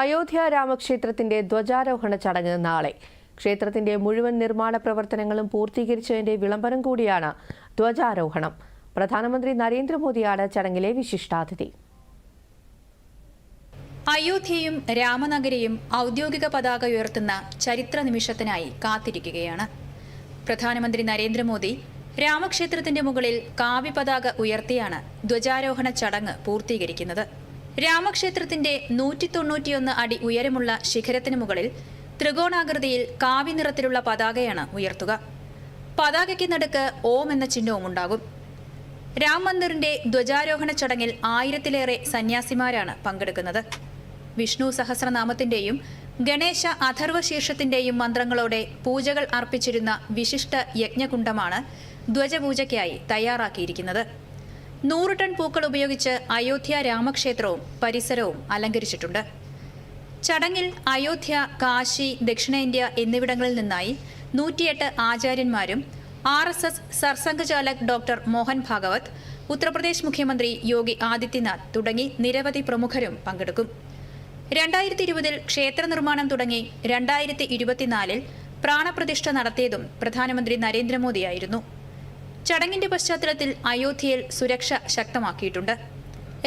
അയോധ്യ രാമക്ഷേത്രത്തിന്റെ ധ്വജാരോഹണ ചടങ്ങ് നാളെ. ക്ഷേത്രത്തിന്റെ മുഴുവൻ നിർമ്മാണ പ്രവർത്തനങ്ങളും പൂർത്തീകരിച്ചതിന്റെ വിളംബരം കൂടിയാണ് ധ്വജാരോഹണം. പ്രധാനമന്ത്രി നരേന്ദ്രമോദിയാണ് ചടങ്ങിലെ വിശിഷ്ടാതിഥി. അയോധ്യയും രാമനഗരയും ഔദ്യോഗിക പതാക ഉയർത്തുന്ന ചരിത്ര നിമിഷത്തിനായി കാത്തിരിക്കുകയാണ്. പ്രധാനമന്ത്രി നരേന്ദ്രമോദി രാമക്ഷേത്രത്തിന്റെ മുകളിൽ കാവ്യ പതാക ഉയർത്തിയാണ് ധ്വജാരോഹണ ചടങ്ങ് പൂർത്തീകരിക്കുന്നത്. രാമക്ഷേത്രത്തിന്റെ നൂറ്റി തൊണ്ണൂറ്റിയൊന്ന് അടി ഉയരമുള്ള ശിഖരത്തിന് മുകളിൽ ത്രികോണാകൃതിയിൽ കാവി നിറത്തിലുള്ള പതാകയാണ് ഉയർത്തുക. പതാകയ്ക്ക് നടുക്ക് ഓം എന്ന ചിഹ്നവും ഉണ്ടാകും. രാം മന്ദിറിന്റെ ധ്വജാരോഹണ ചടങ്ങിൽ ആയിരത്തിലേറെ സന്യാസിമാരാണ് പങ്കെടുക്കുന്നത്. വിഷ്ണു സഹസ്രനാമത്തിന്റെയും ഗണേശ അഥർവശീർഷത്തിന്റെയും മന്ത്രങ്ങളോടെ പൂജകൾ അർപ്പിച്ചിരുന്ന വിശിഷ്ട യജ്ഞകുണ്ഡമാണ് ധ്വജപൂജയ്ക്കായി തയ്യാറാക്കിയിരിക്കുന്നത്. നൂറ് ടൺ പൂക്കൾ ഉപയോഗിച്ച് അയോധ്യ രാമക്ഷേത്രവും പരിസരവും അലങ്കരിച്ചിട്ടുണ്ട്. ചടങ്ങിൽ അയോധ്യ കാശി ദക്ഷിണേന്ത്യ എന്നിവിടങ്ങളിൽ നിന്നായി നൂറ്റിയെട്ട് ആചാര്യന്മാരും R S S Sarsanghchalak doctor Mohan Bhagwat Uttar Pradesh മുഖ്യമന്ത്രി യോഗി ആദിത്യനാഥ് തുടങ്ങി നിരവധി പ്രമുഖരും പങ്കെടുക്കും. രണ്ടായിരത്തി ഇരുപതിൽ ക്ഷേത്ര നിർമ്മാണം തുടങ്ങി രണ്ടായിരത്തി ഇരുപത്തിനാലിൽ പ്രാണപ്രതിഷ്ഠ നടത്തിയതും പ്രധാനമന്ത്രി നരേന്ദ്രമോദിയായിരുന്നു. ചടങ്ങിന്റെ പശ്ചാത്തലത്തിൽ അയോധ്യയിൽ സുരക്ഷ ശക്തമാക്കിയിട്ടുണ്ട്.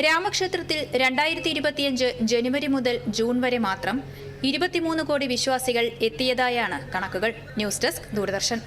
രാമക്ഷേത്രത്തിൽ രണ്ടായിരത്തി ഇരുപത്തിയഞ്ച് ജനുവരി മുതൽ ജൂൺ വരെ മാത്രം ഇരുപത്തിമൂന്ന് കോടി വിശ്വാസികൾ എത്തിയതായാണ് കണക്കുകൾ. News desk Doordarshan.